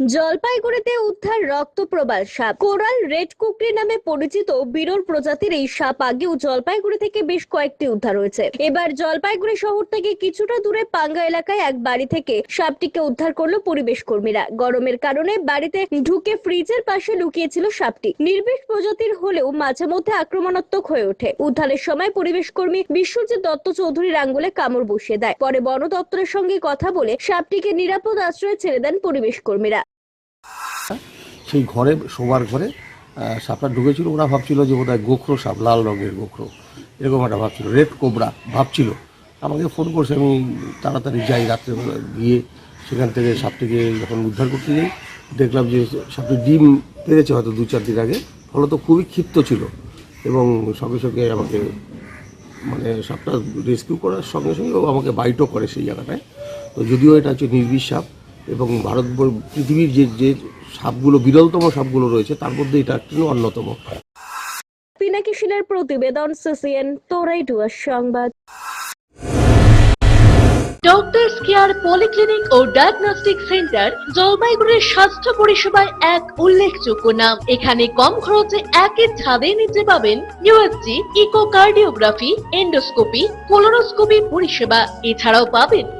জলপাইগুড়িতে উদ্ধার রক্তপ্রবাল সাপ। কোরাল রেড কুকরি নামে পরিচিত বিরল প্রজাতির এই সাপ আগেও জলপাইগুড়ি থেকে বেশ কয়েকটি উদ্ধার হয়েছে। এবার জলপাইগুড়ি শহর থেকে কিছুটা দূরে পাঙ্গা এলাকায় এক বাড়ি থেকে সাপটিকে উদ্ধার করল পরিবেশ কর্মীরা। গরমের কারণে বাড়িতে ঢুকে ফ্রিজের পাশে লুকিয়েছিল সাপটি। নির্বিষ প্রজাতির হলেও মাঝে মধ্যে আক্রমণাত্মক হয়ে ওঠে। উদ্ধারের সময় পরিবেশ কর্মী বিশ্বজিৎ দত্ত চৌধুরীর আঙ্গুলে কামড় বসিয়ে দেয়। পরে বন দপ্তরের সঙ্গে কথা বলে সাপটিকে নিরাপদ আশ্রয়ে ছেড়ে দেন পরিবেশ কর্মীরা। সেই ঘরে, শোবার ঘরে সাপটা ঢুকেছিল, ওরা ভাবছিল যে বোধহয় গোখরো সাপ, লাল রঙের গোখরো। এরকম একটা ভাবছিল, রেড কোবরা ভাবছিল। আমাকে ফোন করছে, আমি তাড়াতাড়ি যাই রাত্রেবেলা গিয়ে সেখান থেকে সাপটিকে যখন উদ্ধার করতে যাই, দেখলাম যে সাপটি ডিম পেরেছে হয়তো দু চার দিন আগে, ফলত খুবই ক্ষিপ্ত ছিল এবং সঙ্গে সঙ্গে আমাকে মানে সাপটা রেস্কিউ করার সঙ্গে সঙ্গে ও আমাকে বাইটও করে সেই জায়গাটায়। তো যদিও এটা হচ্ছে নির্বিষ সাপ এবং ভারত পৃথিবীর যে যে সাপগুলো বিরলতম সাপগুলো রয়েছে তার মধ্যে এটা একটি অন্যতম। পিনাকি শিলের প্রতিবেদন সিসিএন তোরাই ডুয়ার সংবাদ। ডক্টরস কেয়ার পলিক্লিনিক ও ডায়াগনস্টিক সেন্টার জলপাইগুড়ির স্বাস্থ্য পরিষেবায় এক উল্লেখযোগ্য নাম। এখানে কম খরচে একই ছাদে নিতে পাবেন ইউএসজি ইকোকার্ডিওগ্রাফি এন্ডোস্কোপি কোলোনোস্কোপি পরিষেবা। এছাড়াও পাবেন